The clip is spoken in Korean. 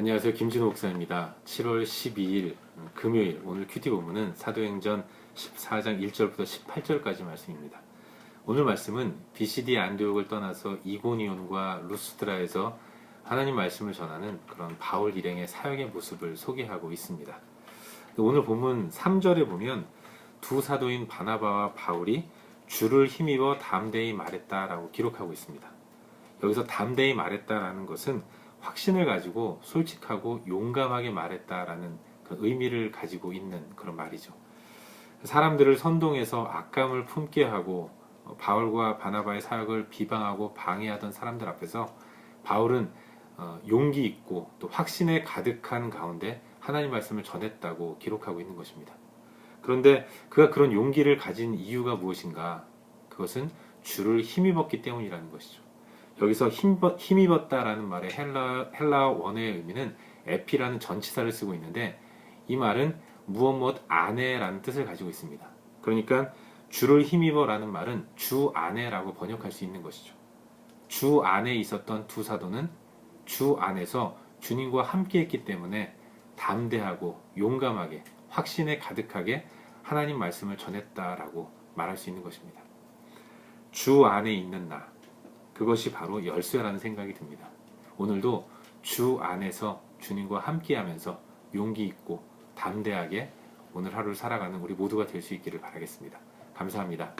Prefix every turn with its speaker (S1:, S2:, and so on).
S1: 안녕하세요. 김진호 목사입니다. 7월 12일 금요일 오늘 큐티 본문은 사도행전 14장 1절부터 18절까지 말씀입니다. 오늘 말씀은 비시디 안디옥을 떠나서 이고니온과 루스드라에서 하나님 말씀을 전하는 그런 바울 일행의 사역의 모습을 소개하고 있습니다. 오늘 본문 3절에 보면 두 사도인 바나바와 바울이 주를 힘입어 담대히 말했다라고 기록하고 있습니다. 여기서 담대히 말했다라는 것은 확신을 가지고 솔직하고 용감하게 말했다라는 그 의미를 가지고 있는 그런 말이죠. 사람들을 선동해서 악감을 품게 하고 바울과 바나바의 사역을 비방하고 방해하던 사람들 앞에서 바울은 어, 용기 있고 또 확신에 가득한 가운데 하나님 말씀을 전했다고 기록하고 있는 것입니다. 그런데 그가 그런 용기를 가진 이유가 무엇인가? 그것은 주를 힘입었기 때문이라는 것이죠. 여기서 힘- 힘입었 다라는 말의 헬라, 헬라 원어의 의미는 에피라는 전치사를 쓰고 있는데 이 말은 무엇 무엇 안에라는 뜻을 가지고 있습니다. 그러니까 주를 힘입어라는 말은 주 안에라고 번역할 수 있는 것이죠. 주 안에 있었던 두 사도는 주 안에서 주님과 함께 했기 때문에 담대하고 용감하게 확신에 가득하게 하나님 말씀을 전했다라고 말할 수 있는 것입니다. 주 안에 있는 나, 그것이 바로 열쇠라는 생각이 듭니다. 오늘도 주 안에서 주님과 함께 하면서 용기 있고 담대하게 오늘 하루를 살아가는 우리 모두가 될 수 있기를 바라겠습니다. 감사합니다.